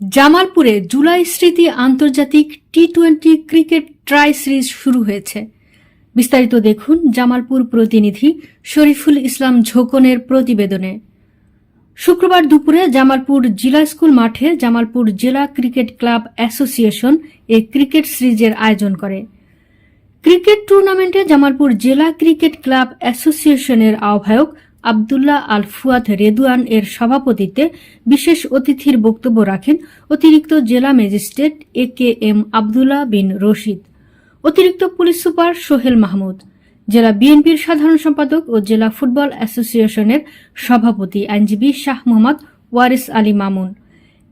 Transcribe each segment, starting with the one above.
জামালপুরে জুলাই স্মৃতি আন্তর্জাতিক T twenty cricket tri series শুরু হয়েছে। বিস্তারিত দেখুন জামালপুর প্রতিনিধি শরীফুল ইসলাম ঝোকনের প্রতিবেদনে। শুক্রবার দুপুরে জামালপুর জিলা স্কুল মাঠে জামালপুর জেলা ক্রিকেট ক্লাব অ্যাসোসিয়েশন এ ক্রিকেট সিরিজের আয়োজন করে। ক্রিকেট টুর্নামেন্টে জামালপুর জেলা ক্রিকেট ক্লাব অ্যাসোসিয়েশনের আহ্বায়ক আবদুল্লাহ আল ফুয়াদ রেদুয়ান এর সভাপতিত্বে বিশেষ অতিথির বক্তব্য রাখেন অতিরিক্ত জেলা magistrate A K M Abdullah bin Rashid, অতিরিক্ত পুলিশ সুপার সোহেল মাহমুদ, জেলা বিএনপির সাধারণ সম্পাদক ও জেলা ফুটবল অ্যাসোসিয়েশনের সভাপতি আইনজীবী শাহ মোহাম্মদ ওয়ারিস আলী মামুন,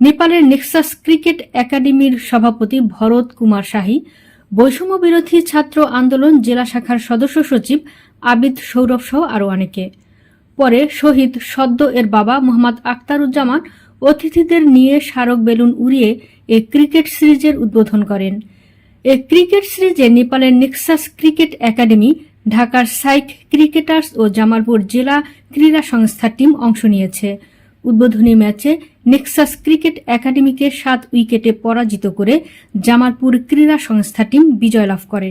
নেপালের নেক্সাস ক্রিকেট একাডেমির সভাপতি ভরত কুমার শাহী, বৈষম্য বিরোধী ছাত্র আন্দোলন জেলা শাখার সদস্য সচিব আবিদ সৌরভ সহ আরও অনেকে। পরে শহীদ সদ্য এর বাবা মোহাম্মদ আখতারুজ্জামান অতিথিদের নিয়ে স্মারক বেলুন উড়িয়ে এ ক্রিকেট সিরিজের উদ্বোধন করেন। এ ক্রিকেট সিরিজে নেপালের নেক্সাস ক্রিকেট একাডেমি, ঢাকার সাইক ক্রিকেটার্স ও জামালপুর জেলা ক্রীড়া সংস্থার টিম অংশ নিয়েছে। উদ্বোধনী ম্যাচে নেক্সাস ক্রিকেট একাডেমিকে সাত উইকেটে পরাজিত করে জামালপুর ক্রীড়া সংস্থা টিম বিজয় লাভ করে।